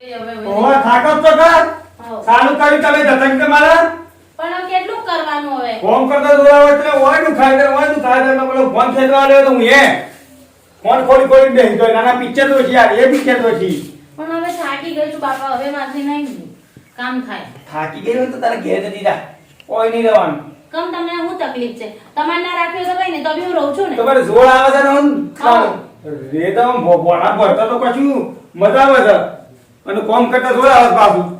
ઓવે થાકત તો કર હઉ. સારું તમે ધતંગ કે પણ કેટલું કરવાનું હવે? ફોન કરતો દોરાવો એટલે ઓય દુખાય કરે ઓય દુખાય કરે. પેલો ફોન ખેંચવા આવ્યો તો હું એ. ફોન ખોલી ખોલી બેસી ગયો. નાના પિક્ચર તો છે યાર એ પિક્ચર તો છે. પણ હવે થાકી ગઈ છું બાપા હવે મારથી નહીં કામ થાય. થાકી ગઈ તો તારે ઘેર જતી જા ઓય નહીં રહેવાનું. કમ તમને શું તકલીફ છે? તમારે ના રાખ્યો તો કઈ ને તો બી હું રહું છું ને. તમારે જોર આવે છે ને હું રે તો આમ ભો- ભરતા તો કશું મજા આવે છે. અને કોમ કરતા આવે છે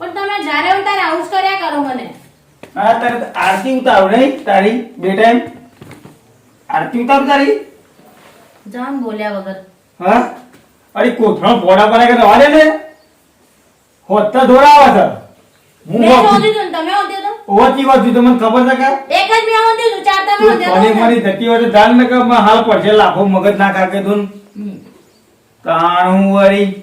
પણ તમે જ્યારે ઉતાર આવું કર્યા કરો મને. હા તારે આરતી ઉતારો નહીં તારી બે ટાઈમ. આરતી ઉતારો તારી. જાન બોલ્યા વગર. હા? અરે કોથળા પોડા પડે કે રવા દે ને? હોતા દોરા આવે છે. હું દીધું તમે શોધી તો? ઓછી વાત તો મને ખબર છે કે? એક જ મેં શોધી છું ચાર તમે તું શોધ્યા કોની મારી ધતી હોય તો જાણ ને કે માં હાલ પડશે લાખો મગજ ના કાકે તું હમ. તાણ વળી.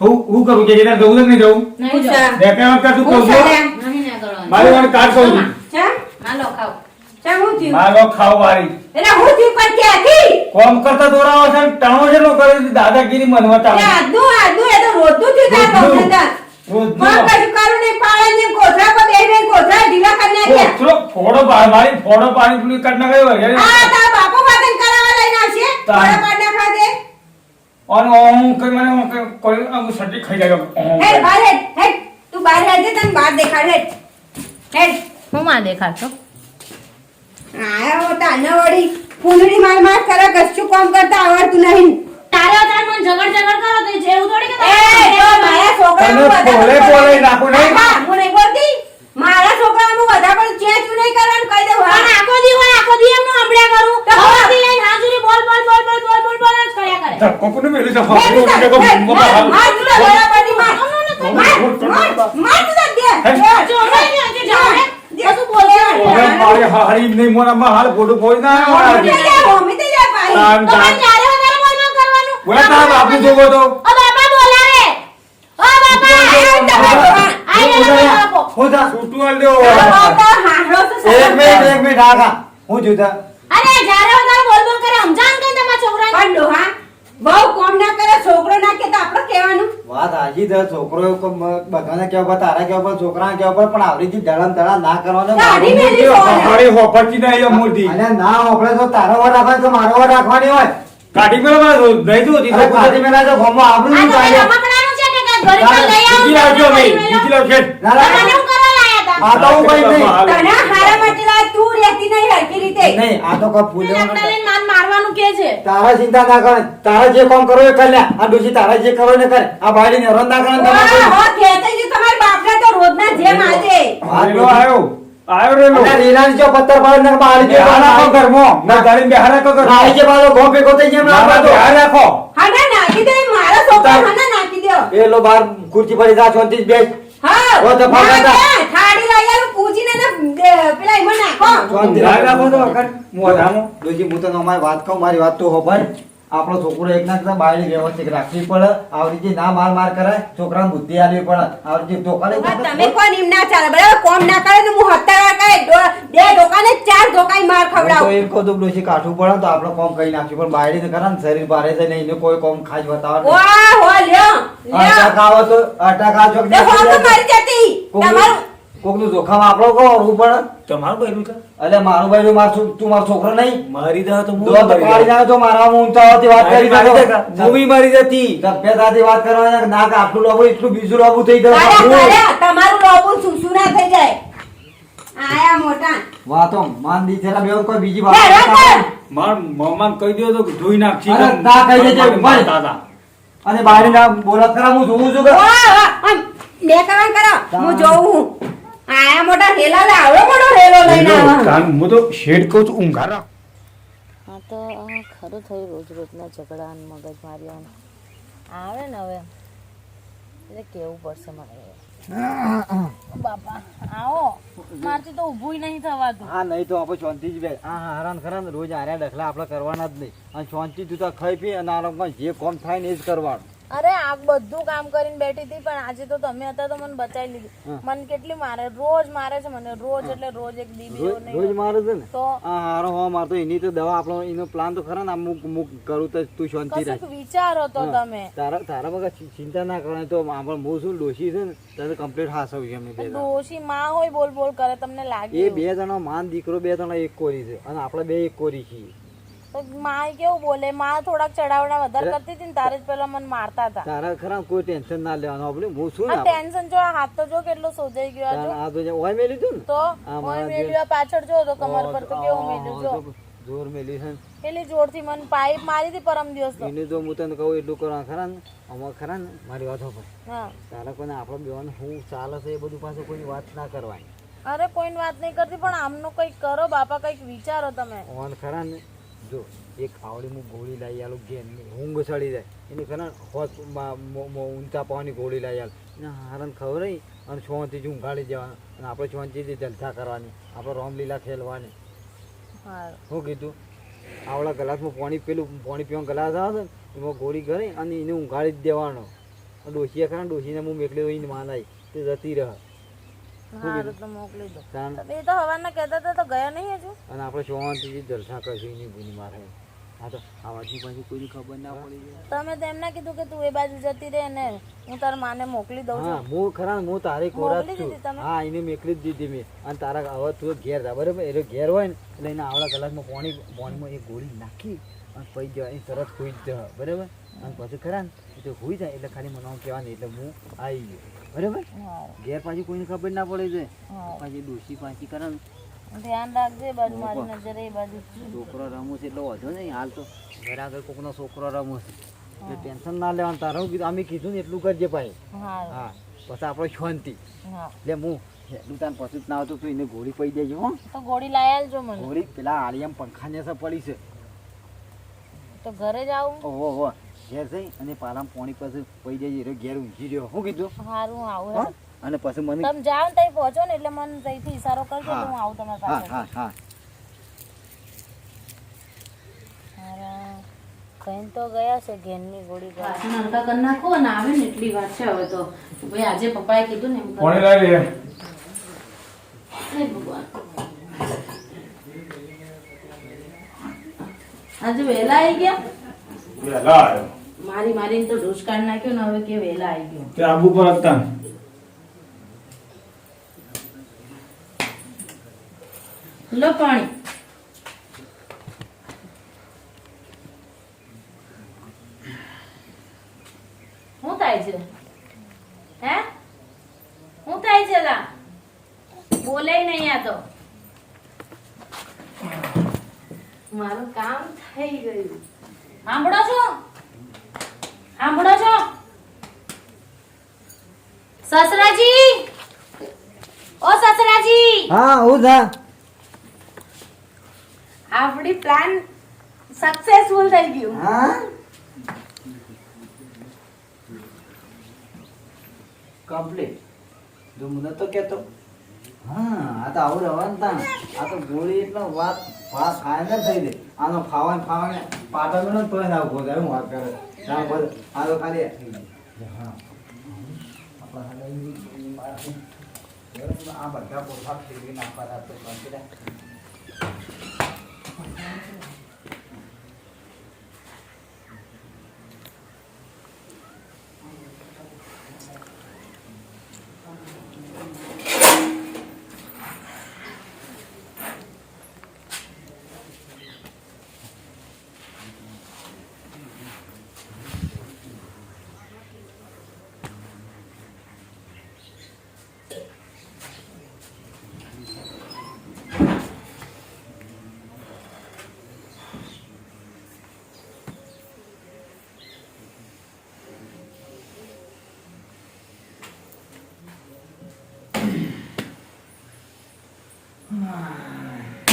હું હું કરું? કે જરા જવું નહીં જવું જાઓ. વખત તું કહું છું નહીં ના કરવાનું. મારી વાળી કાઢ કહું છું. ચા હાલો ખાઓ. ચા હું થયું? મારો ખાવ વાળી. એટલે હું થયું પણ ક્યાંથી? કોમ કરતા દોરાવો છે ટાણો છે નો કરે દાદાગીરી મનવા એ ચાલે આજનું આજનું એ તો થયું તાર રોજનું. બહુ રોજનું. પણ કશું કરું ને કોથળા પર બેહી બેહી કોથળા ઢીલા કરી નાખ્યા. કોથળો ફોડો પા- મારી ફોડો પાણી પૂરી કાઢ ના ગયો યાર. આ બાપો વાતન કરાવવા લઈને આવશે. અને ઓમ કઈ મને ઓમ કઈ કોઈ આમ સટી ખાઈ જાય ઓમ. હેડ બહાર હેડ હેડ તું બહાર હેડ જે તને બહાર દેખાડ હેડ હેડ હું માં દેખાડશો આયા હો તાને વળી ફૂલડી માર માર કરે કશું કામ કરતા આવડતું નહીં તારે તાર મને ઝઘડ ઝઘડ કરો તો જેવું થોડી કે એ જો મારા વધારે પોલે પોલે નાખું નહીં? હું નહીં બોલતી. તો હાંડો તો એક સરસ મિનિટ છે. એક મિનિટ હા જોતા અરે જ્યારે બોલ બોલ કરે સમજાણ તમારા ડોહા, બહુ કોમ ના કરે છોકરો ના કે તો આપણે કહેવાનું. વાત હાજી છે છોકરો બધાને કેવા પર તારા કેવા પર છોકરા કેવા પર પણ આવડી જી ધડમ ધડા ના કરવાનો. ગાડી મેલી. હારી હોફરતી નહીં એ અને ના હોપડે તો તારો વર રાખવાનો તો મારો વર રાખવાની હોય. કાઢી મેલો મારો નહીં તો હતી કાઢી મેલા તો ગમો આબરૂ આ નું તો કાઢે. રમકડાનું છે કે ઘરે પણ લઈ આવો બીજી લાવજો મે મેલો. બીજી લાવ ના, ના, હું કરવા લાયા હતા? આ તો હું કઈ નહીં. તને હારા માટે લાય, તું રહેતી નહીં હરકી રીતે. નહીં આ તો કો ફૂલ્યો મારવાનું કે છે? તારા ચિંતા ના કરે. તારા જે કામ કરો એ કર લે. આ ડોશી તારા જે કરો ને કરે. આ ભાડી ને ના કરે ને હો, કહેતા જ તમારા બાપને તો રોજના જેમ આજે. આયો આયો. આયો રે લો અને જો પત્તર પડે ને બાળી જે બેહાર રાખો ઘરમાં. ના ગાડી બેહાર કો ઘરમાં. રાઈ જે બાળો ઘો ભેગો થઈ જાય ના, ના, એમ બેહાર રાખો. હાના નાખી દે મારા છોકરા હા ના નાખી દે. એ લો બાર ખુરચી પડી જા છોંતી બેસ. હા ઓ તો ફાગા થાડી લઈ આવું પૂછીને ને, એ, પેલા એમાં નાખો શાંતિ રાખો તો વખત. મોઢામાં. ડોશી હું તને અમારી વાત કહું મારી વાત તો હોભળ આપણો છોકરો એક ના બાયડી વ્યવસ્થિત રાખવી પડે. આવડી જે ના માર માર કરે છોકરાને બુદ્ધિ આલવી પડે. આવડી જે ધોકા નહીં હવે ખાતા. તમે કોણ એમ ના ચાલે બરાબર? કોમ ના કરે તો હું હત્તા કરે. બે ડોકાને ચાર ડોકાઈ માર હું તો ખવડાવું. એમ ડોશી કાઠું પડે તો આપણે કોમ કઈ નાખ્યું પણ બાયડી કરે ને શરીર ભારે છે ને એને કોઈ કોમ ખાસ બતાવે. વાહ હો લ્યો લ્યો. તો અટક આવે તો તે ફોન તો મારી જતી. તમારું કોકનું જોખમ આપણો હોવું પડે તમારું બૈરું છે એટલે મારું ભાઈ માર છો- તું મારો છોકરો નહીં. મારી દે તો દો. તો પાડી જાય તો મારા ઊંચા હોવાથી વાત કરી મારી દે નાખો. મૂવી મારી દેતી. સભ્યતાથી વાત કરવાની ના કે આટલું લોબું એટલું બીજું લોબું થઈ ગયું. તમારું લોબું સુસુ ના થઈ જાય. આયા મોટા. વાતો માન દી છેલ્લા બે કોઈ બીજી વાત માર મમ્મા કહી દો તો ધોઈ અરે, ના કહી દેજે. દાદા અને બાયડી ના બોલત કરા હું જોઉં છું કે બે કરણ કરો. હું જોઉં આયા મોટા હેલા લે આવડો મોટો હેલો લઈને આવા. કાન મુ તો શેડ કહું છું ઊંઘારા. હા તો આ ખરું થયું રોજ રોજના ઝઘડા અને મગજ માર્યા આવે ને હવે. એટલે કેવું પડશે મારે બાપા આવો. મારથી તો ઊભું નહીં થવાતું. હા નહીં તો આપણે શાંતિ જ બે. હા હા હેરાન ખરા ને રોજ આર્યા ડખલા આપણે કરવાના જ નહીં. અને શાંતિ તું તો ખાઈ પી અને આ જે કોમ થાય ને એ જ કરવાનું. અરે આ બધું કામ કરીને બેઠી હતી પણ આજે તો તમે હતા તો મને બચાવી લીધી. મને કેટલી મારે? રોજ મારે છે મને રોજ એટલે રોજ એક દીદી રોજ મારે છે ને? તો આ હારો હો મારતો એની તો દવા આપણો એનો પ્લાન તો ખરા ને મુક મુક કરું તો તું શાંતિ રાખ. વિચારો તો તમે. તારા તારા વગર ચિંતા ના કરવાની તો આપણે હું શું ડોશી છે ને તને કમ્પ્લીટ હાસવ છે બે ડોશી માં હોય બોલ બોલ કરે તમને લાગે એ બે જણો માન દીકરો બે જણા એક કોરી છે અને આપણે બે એક કોરી છીએ. માં કેવું બોલે? માં થોડાક ચડાવડા વધારે કરતી હતી ને તારે જ પેલા મને મારતા હતા. તારા ખરા કોઈ ટેન્શન ના લેવાનું. આપણે હું છું ટેન્શન જો હાથ તો જો કેટલો સોજાઈ ગયો જો. આ તો ઓય મેલી તું તો? ઓય મારા પાછળ જો તો કમર પર તો કેવું મેલ્યું જો. જો જોર મેલી છે ને. કેટલી જોરથી મને પાઇપ મારી હતી પરમ દિવસ તો. એને તો હું તને કહું એટલું કરવા ખરા ને? ખરા ને? મારી વાત હા. તારા કોઈને આપણે બેવાનું હું ચાલે છે એ બધું પાછું કોઈ વાત ના કરવાની. અરે કોઈ વાત નહીં કરતી પણ આમનો કંઈક કરો બાપા કંઈક વિચારો તમે. ઓન ખરા ને? જો એક આવડી હું ગોળી લાવી આલો ઘેર ઊંઘ ચડી જાય. એની ખરા હોત ઊંચા પાવાની ગોળી લાવી આલ. એને હારણ ખબર અને છોથી જ ઊંઘાડી જવાનું અને આપણે છોથી જલસા કરવાની. આપણે રોમલીલા ખેલવાની. શું કીધું? આવડા ગ્લાસમાં પાણી પેલું પાણી પીવાનું ગ્લાસ આવે ને એમાં ગોળી કરી અને એને ઊંઘાડી જ દેવાનો. ડોસીએ ખરા ડોસીને હું મેકલી હોય માનાય તે જતી રહે. હારું તો મોકલી દો. એ તો હવાના કહેતા હતા તો ગયા નહીં હજુ? અને આપણે શાંતિથી જલસા કરશું એની ભૂની મારે. હા તો આ પાછી કોઈની ખબર ના પડી તમે તો એમ ના કીધું કે તું એ બાજુ જતી રહે ને હું તારા માને મોકલી દઉં છું. હું ખરા હું તારી મોકલી છું. હા એને મેકલી જ દીધી મેં. અને તારા હવે તું ઘેર જા બરાબર? એટલે ઘેર હોય ને એટલે એને આવડા કલાકમાં પાણી પાણીમાં એક ગોળી નાખી અને પછી જવા એ તરત ખોઈ જ બરાબર? અને પછી ખરા ને એ તો જાય એટલે ખાલી મને આમ કહેવાનું એટલે હું આવી ગયો. બરાબર? ઘેર પાછી કોઈને ખબર ના પડે છે? પાછી ડોસી પાછી કરે ધ્યાન રાખજે બાજુ મારી નજરે એ બાજુ છોકરો રમું છે એટલે વધુ નહીં હાલ તો. ઘરે આગળ કોકનો છોકરો રમું છે. એટલે ટેન્શન ના લેવાનું તારું કીધું અમે કીધું ને એટલું કરજે ભાઈ. હા. પછી આપણે શાંતિ. એટલે હું એટલું તાન પછી ના આવતું તું એને ગોળી પડી દેજો હો. તો ગોળી લાયા જો મને. ગોળી પેલા આલિયામ પંખાને અસર પડી છે. તો ઘરે જ આવું? ઓહો ઘેર જઈ અને પાલામ પાણી પાસે પડી જાય એટલે ઘેર ઊંઘી રહ્યો. શું કીધું? સારું આવું અને પછી મને તમે જાઓ ને તઈ પહોંચો ને એટલે મને તઈથી ઈશારો કરજો હું. આવું તમારા પાસે હા હા. તો ગયા છે ઘેરની ગોળી વાસણ હલકા કરી નાખો અને આવે ને એટલી વાત છે હવે તો. ભાઈ આજે પપ્પાએ કીધું ને એમ પાણી લાવી હે ભગવાન. આજે વહેલા આવી ગયા? વહેલા આવ્યો. મારી મારીને તો ઢોસ કાઢ નાખ્યો ને હવે કે વેલા આવી ગયો. તે આબુ પર હતા. લો પાણી. શું થાય છે? હે? શું થાય છે લા? બોલે નહીં આ તો. મારું કામ થઈ ગયું. સાંભળો છો? સાંભળો છો? સસરાજી? ઓ સસરાજી! હા હું થા આપણી પ્લાન સક્સેસફુલ થઈ ગયું. હા? કમ્પ્લીટ જો મને તો કેતો હા આ તો આવું રહેવાનું તા આ તો ગોળી એટલે વાત વાત ને થઈ ગઈ આનો ખાવાને ખાવાને પાટો નો તો ના ઊભો થાય, હું વાત કરે. ના, બોલ. આ ખાલી હા. આ બધા પોતા ફેરવી નાખવા તો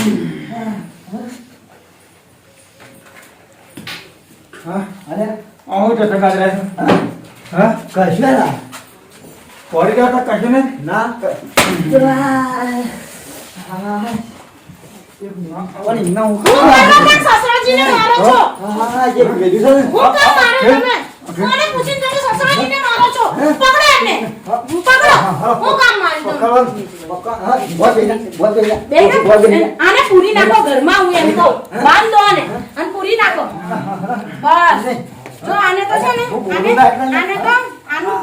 કમ્પ્લીટ હા અરે આવું જશે કાજરા હા કશું ના પડી ગયા હતા કશું ને ના પણ એમના મારો છો. હા જે ભેગું છે ને. હું મારો તમે સસરાજીને મારો છો પકડો એમને પકડો. હું કામ મારી દઉં. હા. આને પૂરી નાખો ઘરમાં હું એમ કહું. બાંધ દો આને અને પૂરી નાખો. બસ. જો આને તો છે ને આને આને તો આનું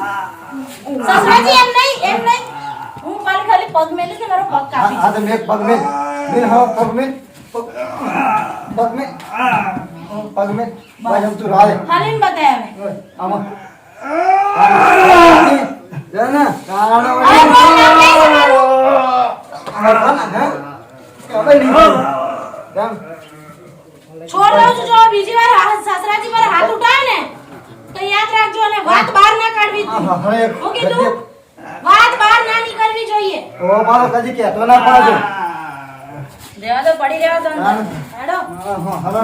સસરાજી એમ નહીં એમ નહીં. હું ખાલી ખાલી પગ મેલી કે મારો પગ કાપી હા, તો મેં પગ મેં. મેં, હા, પગ મેં. પગ- પગ પગ મેં. ભાઈ, તું રાહ દે. બતાય હવે. આમાં. છોડ છું જો બીજી વાર સાસરાજી પર હાથ ઉઠાવે ને તો યાદ રાખજો અને વાત બહાર ના કાઢવી હા, કીધું વાત બહાર ના નીકળવી જોઈએ ઓ, મારો કદી કહેતો ના પાડજો. રહેવા દો પડી રહેવા તો. હેડો હા, હા, હવે.